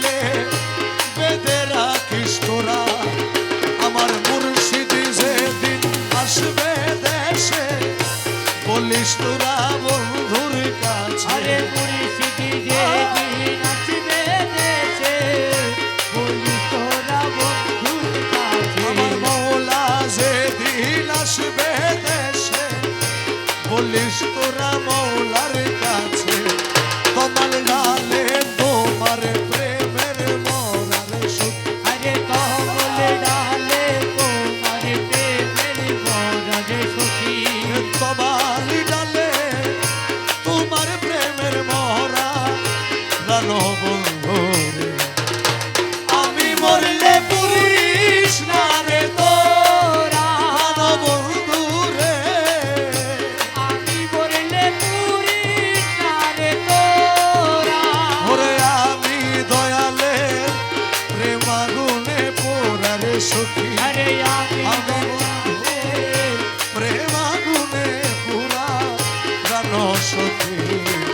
গলে বেঁধে রাখিস আমার মুর্শিদি যেদিন আসবে দেশে বলিস তোরা বন্ধুর কাছে। মুর্শিদি যেদিন আসবে দেশে বলিস তোরা বন্ধুর কাছে। বলিস তোরা মৌলার স্বপ্ন সখী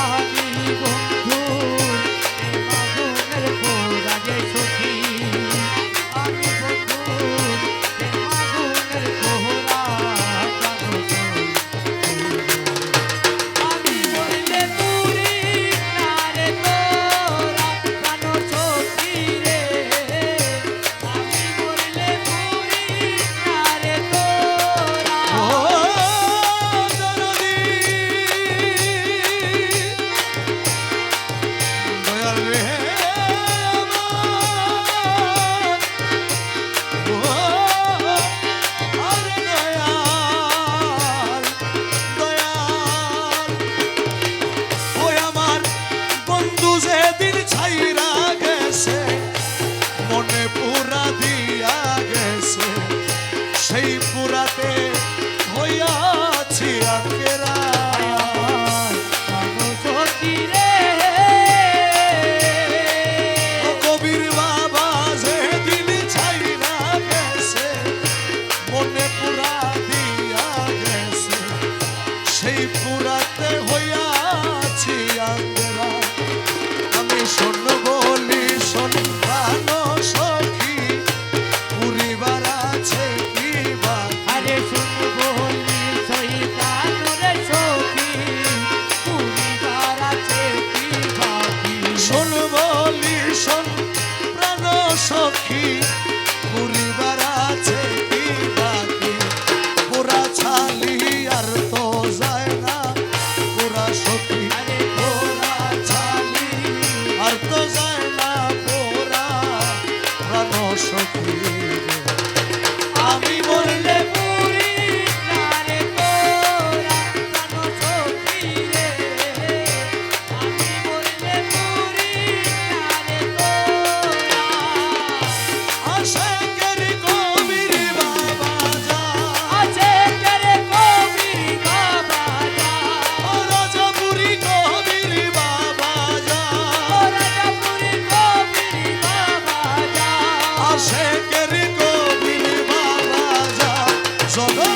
আহি গো। So.